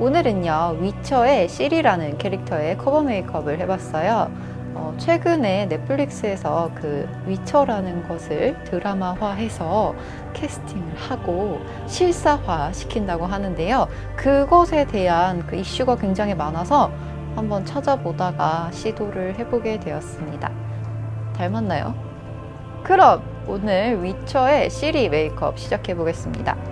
오늘은요, 위쳐의 시리라는 캐릭터의 커버 메이크업을 해봤어요. 어, 최근에 넷플릭스에서 그 위쳐라는 것을 드라마화해서 캐스팅을 하고 실사화 시킨다고 하는데요. 그것에 대한 그 이슈가 굉장히 많아서 한번 찾아보다가 시도를 해보게 되었습니다. 닮았나요? 그럼 오늘 위쳐의 시리 메이크업 시작해 보겠습니다.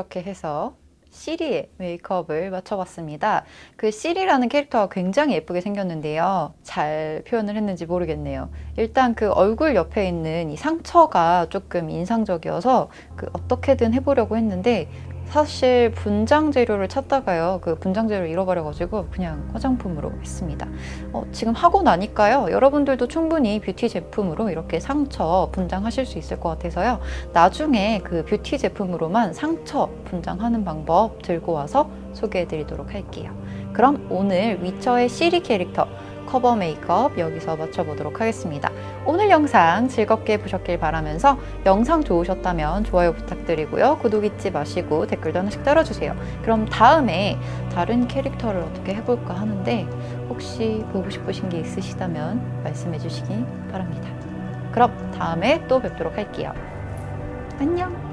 이렇게 해서 시리의 메이크업을 맞춰봤습니다. 그 시리라는 캐릭터가 굉장히 예쁘게 생겼는데요. 잘 표현을 했는지 모르겠네요. 일단 그 얼굴 옆에 있는 이 상처가 조금 인상적이어서 그 어떻게든 해보려고 했는데 사실 분장 재료를 찾다가요. 그 분장 재료를 잃어버려가지고 그냥 화장품으로 했습니다. 어, 지금 하고 나니까요. 여러분들도 충분히 뷰티 제품으로 이렇게 상처 분장하실 수 있을 것 같아서요. 나중에 그 뷰티 제품으로만 상처 분장하는 방법 들고 와서 소개해 드리도록 할게요. 그럼 오늘 위쳐의 시리 캐릭터 커버 메이크업 여기서 마쳐보도록 하겠습니다. 오늘 영상 즐겁게 보셨길 바라면서 영상 좋으셨다면 좋아요 부탁드리고요. 구독 잊지 마시고 댓글도 하나씩 달아주세요. 그럼 다음에 다른 캐릭터를 어떻게 해볼까 하는데 혹시 보고 싶으신 게 있으시다면 말씀해 주시기 바랍니다. 그럼 다음에 또 뵙도록 할게요. 안녕!